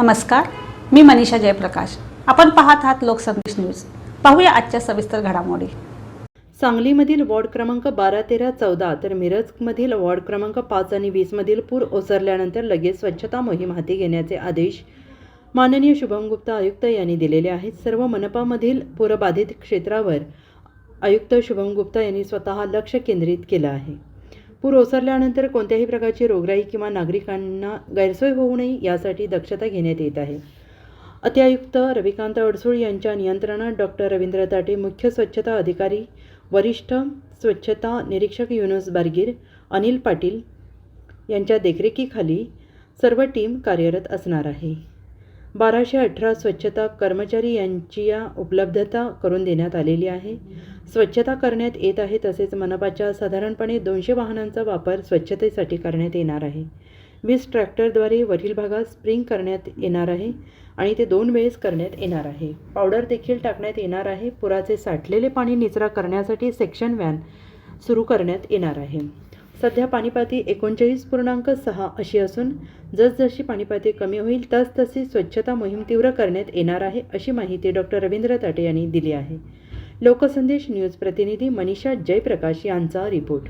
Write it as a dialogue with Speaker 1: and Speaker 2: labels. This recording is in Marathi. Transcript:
Speaker 1: नमस्कार मी मनीषा जयप्रकाश. आपण पाहत आहात लोकसंदेश न्यूज. पाहूया आजच्या सविस्तर घडामोडी.
Speaker 2: सांगलीमधील वॉर्ड क्रमांक बारा तेरा चौदा तर मिरजमधील वॉर्ड क्रमांक पाच आणि वीसमधील पूर ओसरल्यानंतर लगेच स्वच्छता मोहीम हाती घेण्याचे आदेश माननीय शुभम गुप्ता आयुक्त यांनी दिलेले आहेत. सर्व मनपामधील पूरबाधित क्षेत्रावर आयुक्त शुभम गुप्ता यांनी स्वतः लक्ष केंद्रित केलं आहे. पूर ओसरल्यानंतर कोणत्याही प्रकारची रोगराई किंवा नागरिकांना गैरसोय होऊ नये यासाठी दक्षता घेण्यात येत आहे. अत्यायुक्त रविकांत अडसूळ यांच्या नियंत्रणात डॉक्टर रवींद्र ताटे मुख्य स्वच्छता अधिकारी वरिष्ठ स्वच्छता निरीक्षक युनुस बारगीर अनिल पाटील यांच्या देखरेखीखाली सर्व टीम कार्यरत असणार आहे. बाराशे अठरा स्वच्छता कर्मचारी यांची या उपलब्धता करून देण्यात आलेली आहे. स्वच्छता करण्यात येत आहे तसेच मनपाच्या साधारणपणे दोनशे वाहनांचा वापर स्वच्छतेसाठी करण्यात येणार आहे. वीस ट्रॅक्टरद्वारे वरील भागात स्प्रिंग करण्यात येणार आहे आणि ते दोन वेळेस करण्यात येणार आहे. पावडर देखील टाकण्यात येणार आहे. पुराचे साठलेले पाणी निचरा करण्यासाठी सेक्शन व्हॅन सुरू करण्यात येणार आहे. सध्या पाणीपाती एकोणचाळीस पूर्णांक सहा अशी असून जसजशी पाणीपाती कमी होईल तसतशी स्वच्छता मोहीम तीव्र करण्यात येणार आहे अशी माहिती डॉक्टर रवींद्र ताटे यांनी दिली आहे. लोकसंदेश न्यूज प्रतिनिधी मनीषा जयप्रकाश यांचा रिपोर्ट.